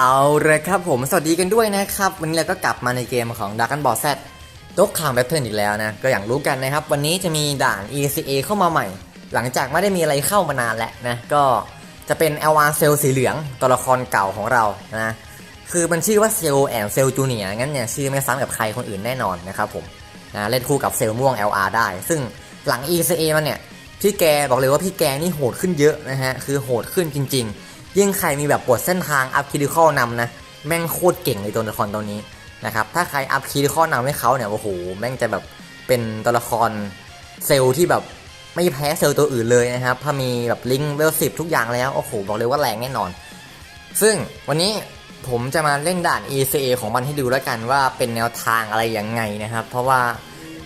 เอาเลยครับผมสวัสดีกันด้วยนะครับ วันนี้เราก็กลับมาในเกมของ d a r k a n b a l l Z ตกข่าวแบทเทิลอีกแล้วนะ ก็อย่างรู้กันนะครับ วันนี้จะมีด่าน ECA เข้ามาใหม่ หลังจากไม่ได้มีอะไรเข้ามานานแล้วนะ ก็จะเป็น LR เซลสีเหลืองตัวละครเก่าของเรานะ คือมันชื่อว่าเซลแอนเซลจูเนียงั้นเนี่ยชื่อไม่ซ้ำกับใครคนอื่นแน่นอนนะครับผมนะเล่นคู่กับเซลม่วง LR ได้ ซึ่งหลัง ECA มันเนี่ยพี่แกบอกเลยว่าพี่แกนี่โหดขึ้นเยอะนะฮะคือโหดขึ้นจริง ๆ ยิ่งใครมีแบบปวดเส้นทางอัพคิดิคอลนำนะ แม่งโคตรเก่งเลยตัวละครตัวนี้นะครับ ถ้าใครอัพคิดิคอลนำให้เขาเนี่ย โอ้โห แม่งจะแบบเป็นตัวละครเซลล์ที่แบบไม่แพ้เซลล์ตัวอื่นเลยนะครับ ถ้ามีแบบลิงก์เวลสิบทุกอย่างแล้ว โอ้โห บอกเลยว่าแรงแน่นอน ซึ่งวันนี้ผมจะมาเล่นด่าน ECA ของมันให้ดูแล้วกันว่าเป็นแนวทางอะไรยังไงนะครับ เพราะว่า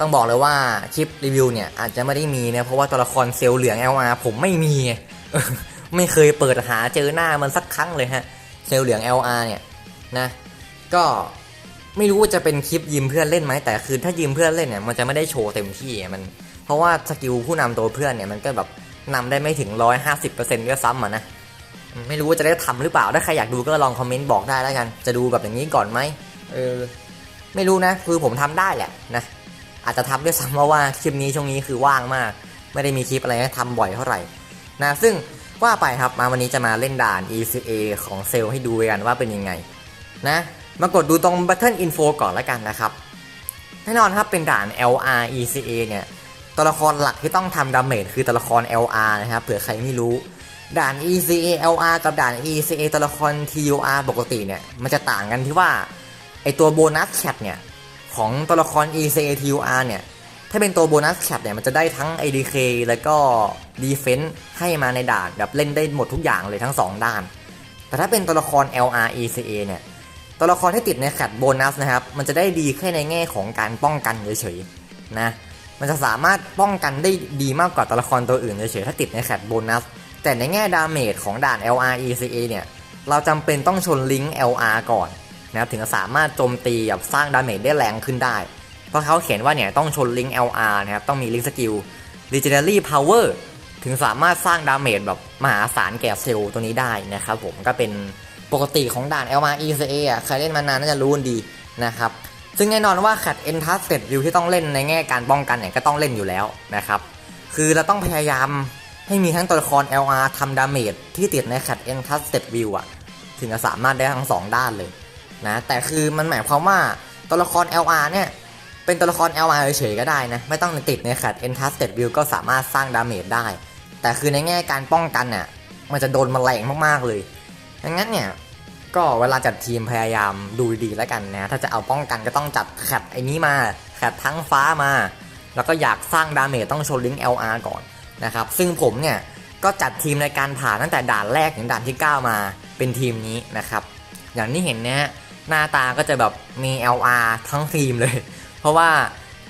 ต้องบอกเลยว่าคลิปรีวิวเนี่ยอาจจะไม่ได้มีนะเพราะว่าตัวละครเซลล์เหลือง LR ผมไม่มี ไม่เคยเปิดหาเจอหน้ามันสักครั้งเลยฮะ เซลล์เหลือง LR เนี่ยนะ ก็ไม่รู้ว่าจะเป็นคลิปยืมเพื่อนเล่นไหมแต่คือถ้ายืมเพื่อนเล่นเนี่ยมันจะไม่ได้โชว์เต็มที่มัน เพราะว่าสกิลผู้นำตัวเพื่อนเนี่ยมันก็แบบนำได้ไม่ถึง150%ด้วยซ้ำอะนะไม่รู้ว่าจะได้ทำหรือเปล่าถ้าใครอยากดูก็ลองคอมเมนต์บอกได้แล้วกัน จะดูแบบอย่างนี้ก่อนไหมเออไม่รู้นะ คือผมทำได้แหละนะอาจจะทำด้วยซ้ำเพราะว่าคลิปนี้ช่วงนี้คือว่างมาก ไม่ได้มีคลิปอะไรให้ทำบ่อยเท่าไหร่นะซึ่ง ว่าไปครับมาวันนี้จะมาเล่นด่าน ECA ของเซลล์ให้ดูกันว่าเป็นยังไง นะ มากดดูตรง Button Info ก่อนแล้วกันนะครับ แน่นอนครับเป็นด่าน LR ECA เนี่ย ตัวละครหลักที่ต้องทำดาเมจคือตัวละคร LR นะครับ เผื่อใครไม่รู้ ด่าน ECA LR กับด่าน ECA ตัวละคร TUR ปกติเนี่ย มันจะต่างกันที่ว่า ไอตัวโบนัสแคปเนี่ย ของตัวละคร ECA TUR เนี่ย ถ้าเป็นตัวโบนัสแคปเนี่ยมันจะได้ทั้ง ADK แล้วก็ Defense ให้มาในด่านแบบเล่นได้หมดทุกอย่างเลยทั้ง 2 ด้าน แต่ถ้าเป็นตัวละคร LR ECA เนี่ยตัวละครที่ติดในแคปโบนัสนะครับมันจะได้ดีแค่ในแง่ของการป้องกันเฉยๆนะมันจะสามารถป้องกันได้ดีมากกว่าตัวละครตัวอื่นเฉยๆถ้าติดในแคปโบนัสแต่ในแง่ดาเมจของด่าน LR ECA เนี่ยเราจำเป็นต้องชนลิงก์ LR ก่อนนะครับถึงจะสามารถโจมตีแบบสร้างดาเมจได้แรงขึ้นได้ เพราะเขาเขียนว่าเนี่ยต้องชนลิงก์ LR นะครับ ต้องมีลิงก์สกิล Legendary Power ถึงสามารถสร้างดาเมจแบบมหาศาลแก่เซลล์ตัวนี้ได้นะครับผมก็เป็นปกติของด่าน LR ECA อะใครเล่นมานานน่าจะรู้ดีนะครับ ซึ่งแน่นอนว่าขัด e n t a s t e d View ที่ต้องเล่นในแง่การป้องกันเนี่ยก็ต้องเล่นอยู่แล้วนะครับ คือเราต้องพยายามให้มีทั้งตัวละคร LR ทำดาเมจที่ติดในขัด e n t a s t e d View อะถึงจะสามารถได้ทั้งสองด้านเลยนะแต่คือมันหมายความว่าตัวละคร LR เนี่ย เป็นตัวละคร LR เฉยๆก็ได้นะ ไม่ต้องติดในขัด e n t a s t e d View ก็สามารถสร้างดาเมจได้ แต่คือในแง่การป้องกันเนี่ยมันจะโดนมแมลงมากๆเลยดังนั้นเนี่ยก็เวลาจัดทีมพยายามดูดีแล้วกันนะถ้าจะเอาป้องกันก็ต้องจัดแคปไอ้นี้มาแคปทั้งฟ้ามา แล้วก็อยากสร้างดาเมจต้องโชว์ลิงก์ LR ก่อนนะครับซึ่งผมเนี่ยก็จัดทีมในการผ่านตั้งแต่ด่านแรกถึงด่านที่ 9 มาเป็นทีมนี้นะครับ อย่างที่เห็นเนี่ยหน้าตาก็จะแบบมี LR ทั้งทีมเลย ราะว่า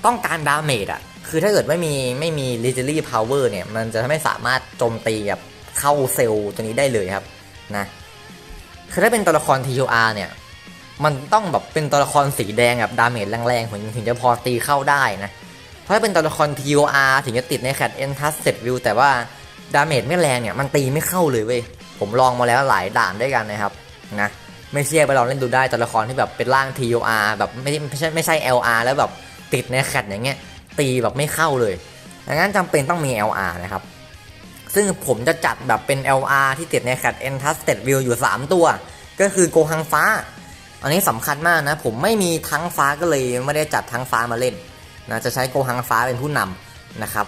ต้องการดาเมจอะคือถ้าเกิดไม่มีไม่มี Legendary Power เนี่ย มันจะไม่สามารถโจมตีแบบเข้าเซลล์ตัวนี้ได้เลยครับนะคือถ้าเป็นตัวละคร TUR เนี่ย มันต้องแบบเป็นตัวละครสีแดงแบบดาเมจแรงๆถึงถึงจะพอตีเข้าได้นะ เพราะถ้าเป็นตัวละคร TUR ถึงจะติดในแคด e n t a s t e d View แต่ว่าดาเมจไม่แรงเนี่ยมันตีไม่เข้าเลยเว้ยผมลองมาแล้วหลายด่านด้วยกันนะครับนะ ไม่เชื่อไปลองเล่นดูได้ตัวละครที่แบบเป็นร่าง TUR แบบไม่ไม่ใช่ไม่ใช่ LR แล้วแบบติดในแคดอย่างเงี้ยตีแบบไม่เข้าเลยดังนั้นจำเป็นต้องมี LR นะครับ ซึ่งผมจะจัดแบบเป็น LR ที่ติดในแคด e n t a s t e d View อยู่ 3 ตัว ก็คือโกฮังฟ้า อันนี้สำคัญมากนะ ผมไม่มีทั้งฟ้าก็เลยไม่ได้จัดทั้งฟ้ามาเล่นนะจะใช้โกฮังฟ้าเป็นผู้นำนะครับ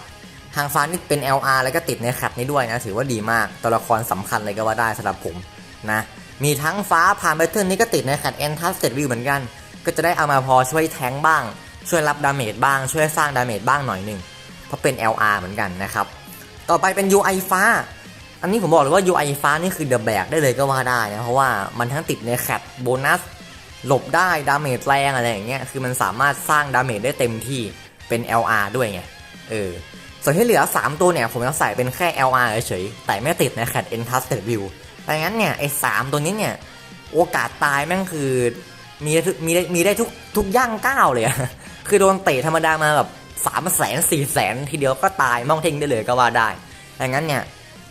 ทางฟ้านี่เป็น LR แล้วก็ติดในแคดนี้ด้วยนะถือว่าดีมากตัวละครสำคัญเลยก็ว่าได้สำหรับผมนะ มีทั้งฟ้าผ่านแบทเทิลนี้ก็ติดในแคด e n t a s t e d View เหมือนกัน ก็จะได้เอามาพอช่วยแทงบ้าง ช่วยรับดาเมจบ้าง ช่วยสร้างดาเมจบ้างหน่อยหนึ่ง เพราะเป็น LR เหมือนกันนะครับ ต่อไปเป็น UI ฟ้า อันนี้ผมบอกเลยว่า UI ฟ้านี่คือเดอะแบกได้เลยก็ว่าได้นะ เพราะว่ามันทั้งติดในแคปโบนัส หลบได้ดาเมจแรงอะไรอย่างเงี้ย คือมันสามารถสร้างดาเมจได้เต็มที่ เป็น LR ด้วยไง เออ ส่วนที่เหลือ 3 ตัวเนี่ยผมจะใส่เป็นแค่ LR เฉยๆ แต่ไม่ติดในแคป e n t a s t e d View ดังนั้นเนี่ยไอ้สามตัวนี้เนี่ยโอกาสตายแม่งคือมีมีได้มีได้ทุกทุกย่างก้าวเลยอะคือโดนเตะธรรมดามาแบบสามแสนสี่แสนทีเดียวก็ตายมองเท่งได้เลยก็ว่าได้ดังนั้นเนี่ย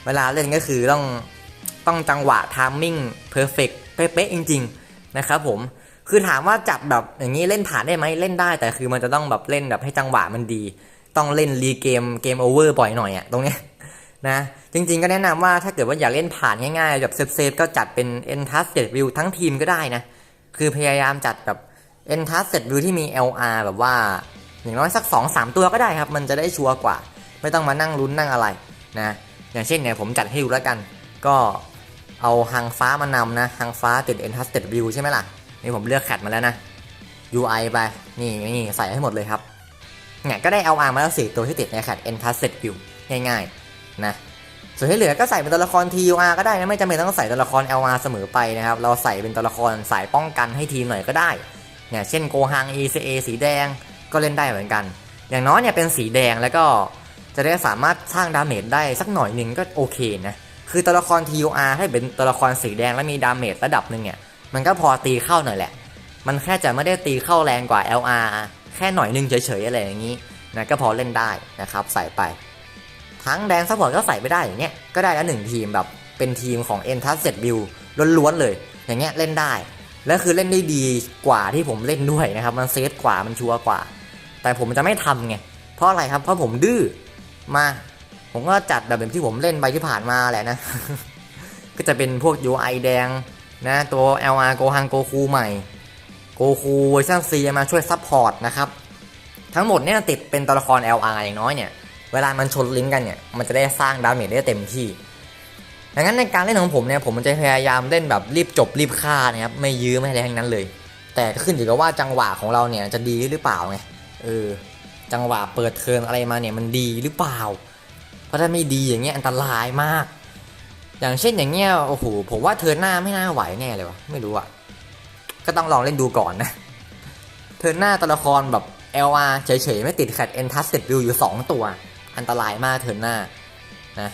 เวลาเล่นก็คือต้องต้องจังหวะทามมิ่งเพอร์เฟกเเป๊ะๆจริง ๆ นะครับผมคือถามว่าจับแบบอย่างนี้เล่นผ่านได้ไหมเล่นได้ แต่คือมันจะต้องแบบเล่นแบบให้จังหวะมันดี ต้องเล่นรีเกมเกมโอเวอร์บ่อยหน่อยอะตรงเนี้ย นะจริงๆก็แนะนำว่าถ้าเกิดว่าอยากเล่นผ่านง่ายๆแบบเซฟๆก็จัดเป็น e n t a s t e d View ทั้งทีมก็ได้นะ คือพยายามจัดแบบ e n t a s t e d View ที่มี LR แบบว่า อย่างน้อยสัก 2-3 ตัวก็ได้ครับ มันจะได้ชัวร์กว่า ไม่ต้องมานั่งลุ้นนั่งอะไรนะอย่างเช่นเนี่ยผมจัดให้ดูแล้วกัน ก็เอาหางฟ้ามานำนะหางฟ้าติด e n t a s t e d View ใช่ไหมล่ะนี่ผมเลือกแคดมาแล้วนะ UI ไปนี่นี่ใส่ให้หมดเลยครับเนี่ยก็ได้ LR มาแล้วสี่ตัวที่ติดในแคด e n t a s t e d View ง่ายๆ นะส่วนที่เหลือก็ใส่เป็นตัวละคร TUR ก็ได้นะไม่จำเป็นต้องใส่ตัวละคร LR เสมอไปนะครับเราใส่เป็นตัวละครสายป้องกันให้ทีมหน่อยก็ได้เนี่ยเช่นโกฮัง ECA สีแดงก็เล่นได้เหมือนกัน อย่างน้อยเนี่ยเป็นสีแดงแล้วก็จะได้สามารถสร้างดาเมจได้สักหน่อยหนึ่งก็โอเคนะคือตัวละคร TUR ให้เป็นตัวละครสีแดงแล้วมีดาเมจระดับหนึ่งเนี่ยมันก็พอตีเข้าหน่อยแหละ มันแค่จะไม่ได้ตีเข้าแรงกว่า LR แค่หน่อยหนึงเฉยๆอะไรอย่างนี้นะก็พอเล่นได้นะครับใส่ไป ทั้งแดนซัพพอร์ตก็ใส่ไปได้อย่างเงี้ยก็ได้แล้วหนึ่งทีมแบบเป็นทีมของ e n t a s t e d View ล้วนๆเลย อย่างเงี้ยเล่นได้ แล้วคือเล่นได้ดีกว่าที่ผมเล่นด้วยนะครับ มันเซฟกว่ามันชัวร์กว่า แต่ผมจะไม่ทำไงเพราะอะไรครับเพราะผมดื้อมา ผมก็จัดแบบที่ผมเล่นไปที่ผ่านมาแหละนะ ก็จะเป็นพวก UI แดงนะตัว LR โกฮังโกคูใหม่โกคูเวอร์ชัน C มาช่วยซัพพอร์ตนะครับ ทั้งหมดเนี่ยติดเป็นตัวละคร LR อย่างน้อยเนี่ย เวลามันชนลิงก์กันเนี่ยมันจะได้สร้างดาเมจได้เต็มที่ ดังนั้นในการเล่นของผมเนี่ยผมจะพยายามเล่นแบบรีบจบรีบฆ่านะครับไม่ยื้อไม่อะไรทั้งนั้นเลย แต่ขึ้นอยู่กับว่าจังหวะของเราเนี่ยจะดีหรือเปล่าไงเออจังหวะเปิดเทินอะไรมาเนี่ยมันดีหรือเปล่า เพราะถ้าไม่ดีอย่างเงี้ยอันตรายมาก อย่างเช่นอย่างเงี้ยโอ้โหผมว่าเทินหน้าไม่น่าไหวแน่เลยวะไม่รู้อะก็ต้องลองเล่นดูก่อนนะเทินหน้าตัวละครแบบ LR เฉยๆ ไม่ติดขัด e n t a s t e d View อยู่ 2 ตัว อันตรายมากเทินหน้านะ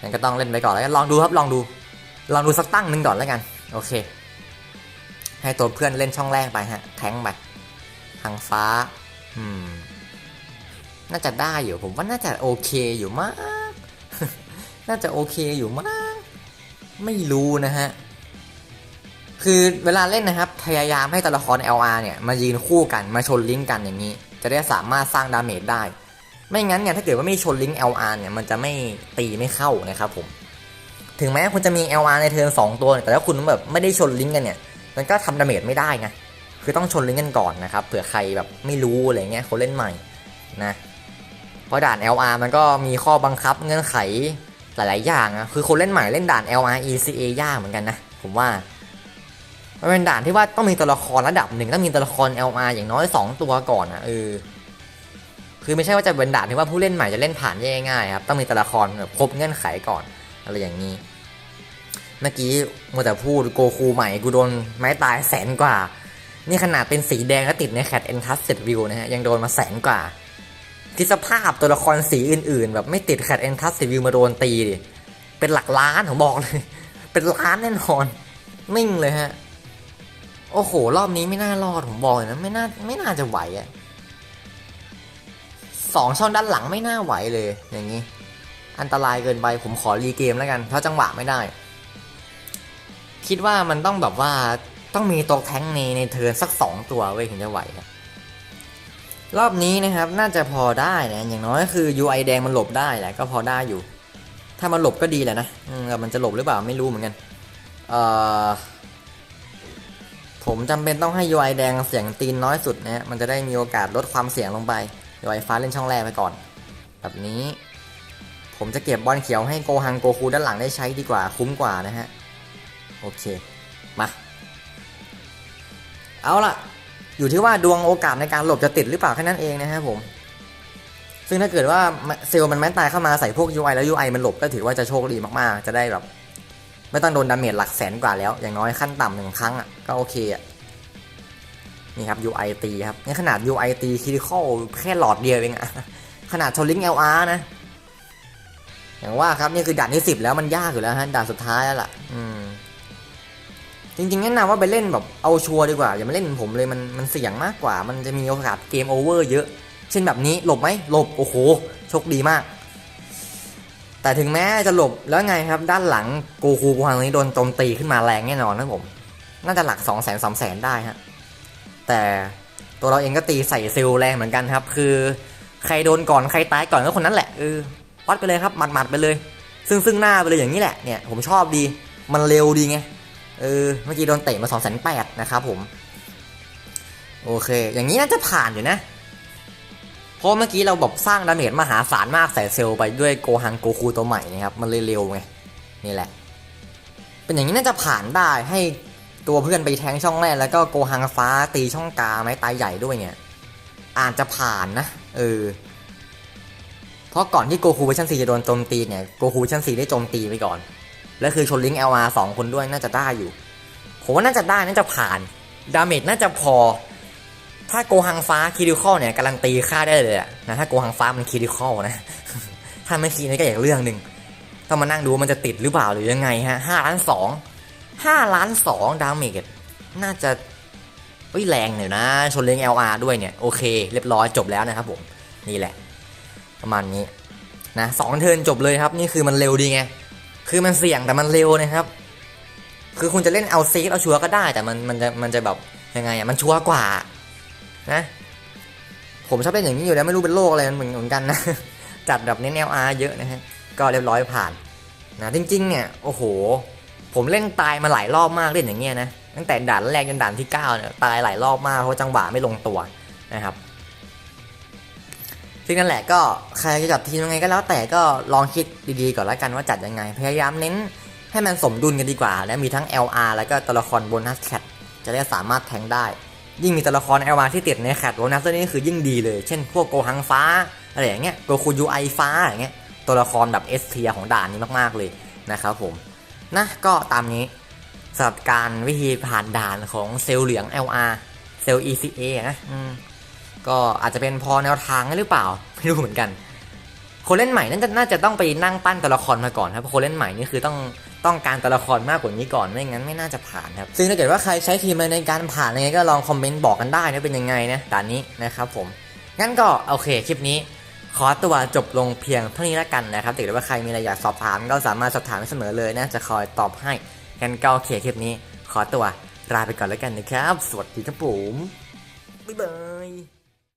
งั้นก็ต้องเล่นไปก่อนแล้วกันลองดูครับลองดูลองดูสักตั้งหนึ่งก่อนแล้วกัน โอเค ให้ตัวเพื่อนเล่นช่องแรกไปฮะแทงไปทางฟ้า อืม น่าจะได้อยู่ผมว่าน่าจะโอเคอยู่มาก น่าจะโอเคอยู่มากไม่รู้นะฮะ คือเวลาเล่นนะครับ พยายามให้ตัวละคร LR เนี่ย มายืนคู่กัน มาชนลิงก์กันอย่างนี้ จะได้สามารถสร้างดาเมจได้ ไม่งั้นเนี่ยถ้าเกิดว่าไม่ชนลิงก์ LR เนี่ยมันจะไม่ตีไม่เข้านะครับผม ถึงแม้คุณจะมี LR ในเทิร์น2ตัว แต่ถ้าคุณแบบไม่ได้ชนลิงก์กันเนี่ย มันก็ทำดาเมจไม่ได้นะ คือต้องชนลิงก์กันก่อนนะครับ เผื่อใครแบบไม่รู้อะไรเงี้ยเขาเล่นใหม่นะ เพราะด่าน LR มันก็มีข้อบังคับเงื่อนไขหลาย ๆ อย่างนะคือคนเล่นใหม่เล่นด่าน LR ECA ยากเหมือนกันนะ ผมว่ามันเป็นด่านที่ว่าต้องมีตัวละครระดับหนึ่งต้องมีตัวละคร LR อย่างน้อย 2 ตัวก่อนนะเออ คือไม่ใช่ว่าจะเป็นด่านที่ว่าผู้เล่นใหม่จะเล่นผ่านได้ง่ายๆครับต้องมีตัวละครแบบครบเงื่อนไขก่อนอะไรอย่างนี้ เมื่อกี้มัวแต่พูดโกคูใหม่กูโดนไม้ตายแสนกว่า นี่ขนาดเป็นสีแดงแล้วติดในแคดเอนทัสเซตวิวนะฮะยังโดนมาแสนกว่าคิดสภาพตัวละครสีอื่นๆ แบบไม่ติดแคดเอนทัสเซตวิวมาโดนตีดิเป็นหลักล้านผมบอกเลย เป็นล้านแน่นอนนิ่งเลยฮะโอ้โห รอบนี้ไม่น่ารอดผมบอกเลยนะ ไม่น่าไม่น่าจะไหวอะ สองช่องด้านหลังไม่น่าไหวเลยอย่างนี้ อันตรายเกินไปผมขอรีเกมแล้วกัน เพราะจังหวะไม่ได้ คิดว่ามันต้องแบบว่าต้องมีตัวแท้งในในเทิร์นสักสองตัวเว้ยถึงจะไหวครับรอบนี้นะครับน่าจะพอได้นะอย่างน้อยคือ UI แดงมันหลบได้แหละก็พอได้อยู่ ถ้ามันหลบก็ดีแหละนะแต่มันจะหลบหรือเปล่าไม่รู้เหมือนกันเอ่อผมจำเป็นต้องให้ UI แดงเสียงตีนน้อยสุดนะฮะมันจะได้มีโอกาสลดความเสี่ยงลงไป UI ฟ้าเล่นช่องแรกไปก่อน แบบนี้ ผมจะเก็บบอลเขียวให้โกฮังโกคูด้านหลังได้ใช้ดีกว่าคุ้มกว่านะฮะ โอเค มา เอาล่ะ อยู่ที่ว่าดวงโอกาสในการหลบจะติดหรือเปล่าแค่นั้นเองนะครับผม ซึ่งถ้าเกิดว่าเซลล์มันแม้นตายเข้ามาใส่พวก UI แล้ว UI มันหลบก็ถือว่าจะโชคดีมากๆ จะได้แบบไม่ต้องโดนดาเมจหลักแสนกว่าแล้ว อย่างน้อยขั้นต่ำหนึ่งครั้งอะก็โอเคอะ นี่ครับ UI ตีครับนี่ขนาด UI ตีคิริคอลแค่หลอดเดียวเองอะขนาดชนลิง LR นะ อย่างว่าครับ นี่คือด่านที่10แล้วมันยากอยู่แล้วฮะด่านสุดท้ายแล้วล่ะ อืม จริงๆแนะนำว่าไปเล่นแบบเอาชัวร์ดีกว่า อย่ามาเล่นเหมือนผมเลยมันมันเสี่ยงมากกว่า มันจะมีโอกาสเกมโอเวอร์เยอะ เช่นแบบนี้หลบไหมหลบโอ้โหโชคดีมาก แต่ถึงแม้จะหลบแล้วไงครับ ด้านหลังโกคูโกฮังนี้โดนโจมตีขึ้นมาแรงแน่นอนนะผม น่าจะหลัก2องแสนสามแสนได้ฮะ แต่ตัวเราเองก็ตีใส่เซลแรงเหมือนกันครับ คือใครโดนก่อนใครตายก่อนก็คนนั้นแหละเออวัดไปเลยครับหมัดๆไปเลย ซึ่งซึ่งหน้าไปเลยอย่างนี้แหละเนี่ยผมชอบดีมันเร็วดีไงเออเมื่อกี้โดนเตะมาสองแสนแปดนะครับผม โอเค อย่างนี้น่าจะผ่านอยู่นะเพราะเมื่อกี้เราแบบสร้างดาเมจมหาศาลมากใส่เซลไปด้วยโกฮังโกคูตัวใหม่นะครับมันเลยเร็วไงนี่แหละ เป็นอย่างนี้น่าจะผ่านได้ให้ ตัวเพื่อนไปแทงช่องแรกแล้วก็โกฮังฟ้าตีช่องกลางไม้ตายใหญ่ด้วยเนี่ยอาจจะผ่านนะ เออ เพราะก่อนที่โกคูเวอร์ชัน4จะโดนโจมตีเนี่ยโกคูเวอร์ชัน4ได้โจมตีไปก่อน แล้วคือชนลิงก์ LR สองคนด้วยน่าจะได้อยู่ ผมว่าน่าจะได้น่าจะผ่าน ดาเมจน่าจะพอ ถ้าโกหังฟ้าคิริคอลเนี่ยการันตีค่าได้เลยอะนะถ้าโกหังฟ้ามันคิริคอลนะ ถ้าไม่คีนี่ก็อีกเรื่องหนึ่งต้องมานั่งดูมันจะติดหรือเปล่าหรือยังไงฮะห้าล้านสอง ห้าล้านสองดาเมจน่าจะเฮ้ยแรงหน่อยนะ ชนเลี้ยง LR ด้วยเนี่ย โอเค เรียบร้อยจบแล้วนะครับผม นี่แหละ ประมาณนี้นะสองเทินจบเลยครับ นี่คือมันเร็วดีไง คือมันเสี่ยงแต่มันเร็วนะครับ คือคุณจะเล่นเอาซีฟเอาชัวร์ก็ได้ แต่มันมันจะมันจะแบบยังไงอะมันชัวร์กว่านะผมชอบเล่นอย่างนี้อยู่แล้วไม่รู้เป็นโรคอะไรเหมือนเหมือนกันนะ จัดแบบเน้น LR เยอะนะฮะก็เรียบร้อยผ่านนะจริงๆเนี่ยโอ้โห ผมเล่นตายมาหลายรอบมากเล่นอย่างเงี้ยนะตั้งแต่ด่านแรกจนด่านที่9เนี่ยตายหลายรอบมากเพราะจังหวะไม่ลงตัวนะครับซึ่งนั่นแหละก็ใครจะจัดทีมยังไงก็แล้วแต่ก็ลองคิดดีๆก่อนแล้วกันว่าจัดยังไง พยายามเน้นให้มันสมดุลกันดีกว่า และมีทั้ง LR แล้วก็ตัวละครโบนัสแคทจะได้สามารถแทงได้ ยิ่งมีตัวละคร LR ที่ติดในแคทโบนัสตัวนี้คือยิ่งดีเลย เช่น พวกโกหังฟ้าอะไรอย่างเงี้ยโกคูยูไอฟ้าอย่างเงี้ยตัวละครแบบ S เทียของด่านนี้มากๆเลยนะครับผม นะก็ตามนี้สำหรับการวิธีผ่านด่านของเซลล์เหลือง LR เซลล์ ECA นะก็อาจจะเป็นพอแนวทางหรือเปล่า ไม่รู้เหมือนกัน คนเล่นใหม่น่าจะน่าจะต้องไปนั่งปั้นตัวละครมาก่อนครับเพราะคนเล่นใหม่นี่คือต้องต้องการตัวละครมากกว่านี้ก่อนไม่งั้นไม่น่าจะผ่านครับ ซึ่งถ้าเกิดว่าใครใช้ทีมในการผ่านยังไงก็ลองคอมเมนต์บอกกันได้นะเป็นยังไงนะด่านนี้นะครับผมงั้นก็โอเคคลิปนี้ ขอตัวจบลงเพียงเท่านี้แล้วกันนะครับถ้าเกิดว่าใครมีอะไรอยากสอบถามก็สามารถสอบถามได้เสมอเลยนะจะคอยตอบให้กันก็เขียคลิปนี้ ขอตัวลาไปก่อนแล้วกันนะครับ สวัสดีครับผมบ๊ายบาย